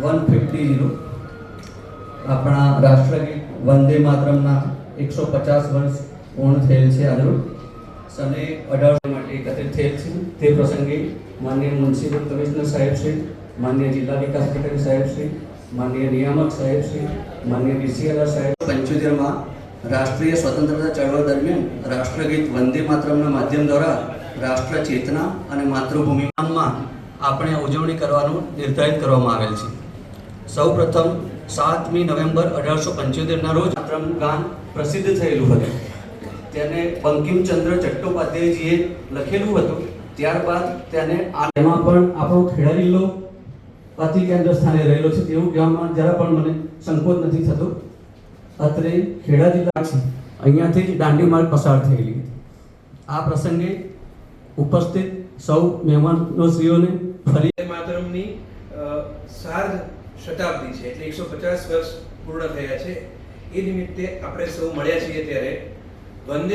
One fifty આપણા રાષ્ટ્રગીત વંદે માતરમના એકસો પચાસ વર્ષ પૂર્ણ થયેલ છે આજરોજ સને અઢાર માટે એકત્રિત થયેલ છે. તે પ્રસંગે માન્ય મ્યુનિસિપલ કમિશનર સાહેબ શ્રી માનનીય જિલ્લા વિકાસ અધિકારી સાહેબ શ્રી, માન્ય નિયામક સાહેબ શ્રી, માન્ય ડીસીએલઆર સાહેબ પંચોતેરમાં રાષ્ટ્રીય સ્વતંત્રતા ચળવળ દરમિયાન રાષ્ટ્રગીત વંદે માતરમના માધ્યમ દ્વારા રાષ્ટ્ર ચેતના અને માતૃભૂમિમાં આપણે ઉજવણી કરવાનું નિર્ધારિત કરવામાં આવેલ છે. સૌ પ્રથમ સાતમી નવેમ્બર અઢારસો પંચોતેરના રોજ આશ્રમ ગાન પ્રસિદ્ધ થયેલું હતું. તેને બંકિમચંદ્ર ચટ્ટોપાધ્યાયજીએ લખેલું હતું. ત્યારબાદ તેને એમાં પણ આપણો ખેડા જિલ્લો અતિ કેન્દ્ર સ્થાને રહેલો છે. તેવું કહેવામાં જરા પણ મને સંકોચ નથી થતો. અત્રે ખેડા જિલ્લા છે. અહીંયાથી જ દાંડી માર્ગ પસાર થયેલી આ પ્રસંગે ઉપસ્થિત સૌ મહેમાનોશ્રીઓને વંદે માતરમની સાર્ધ શતાબ્દી છે, એટલે એકસો પચાસ વર્ષ પૂર્ણ થયા છે. એ નિમિત્તે આપણે સૌ મળ્યા છીએ ત્યારે. વંદે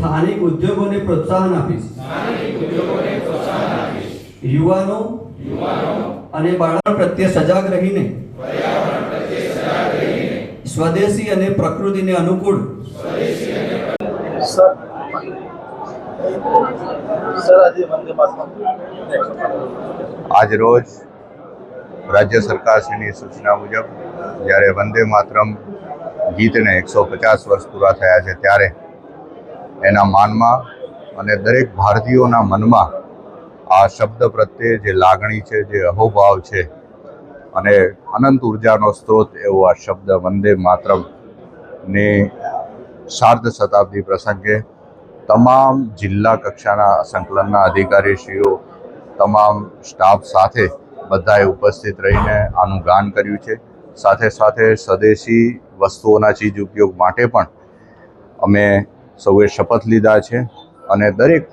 સ્થાનિક ઉદ્યોગોને પ્રોત્સાહન આપીશ. યુવાનો અને બાળકો પ્રત્યે સજાગ રહીને સ્વદેશી અને પ્રકૃતિને અનુકૂળ આજ રોજ રાજ્ય સરકારશ્રીની સૂચના મુજબ જ્યારે વંદે માતરમ ગીતને એકસો પચાસ વર્ષ પૂરા થયા છે ત્યારે એના માનમાં અને દરેક ભારતીયોના મનમાં આ શબ્દ પ્રત્યે જે લાગણી છે, જે અહોભાવ છે અને અનંત ઉર્જાનો સ્ત્રોત એવો આ શબ્દ વંદે માતરમની સાર્ધ શતાબ્દી પ્રસંગે તમામ જિલ્લા કક્ષાના સંકલનના અધિકારીશ્રીઓ, તમામ સ્ટાફ સાથે બધાએ ઉપસ્થિત રહીને આનું ગાન કર્યું છે. સાથે સાથે સ્વદેશી વસ્તુઓના ચીજ ઉપયોગ માટે પણ અમે સૌએ શપથ લીધા છે અને દરેક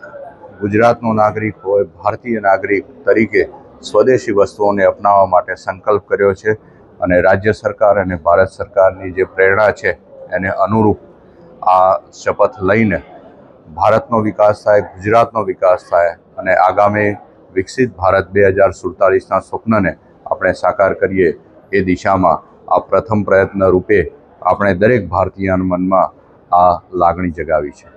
ગુજરાતનો નાગરિક હોય, ભારતીય નાગરિક તરીકે સ્વદેશી વસ્તુઓને અપનાવવા માટે સંકલ્પ કર્યો છે અને રાજ્ય સરકાર અને ભારત સરકારની જે પ્રેરણા છે એને અનુરૂપ આ શપથ લઈને ભારતનો વિકાસ થાય, ગુજરાતનો વિકાસ થાય અને આગામી વિકસિત ભારત બે હજાર સુડતાલીસના સ્વપ્નને આપણે સાકાર કરીએ એ દિશામાં આ પ્રથમ પ્રયત્ન રૂપે આપણે દરેક ભારતીયના મનમાં આ લાગણી જગાવી છે.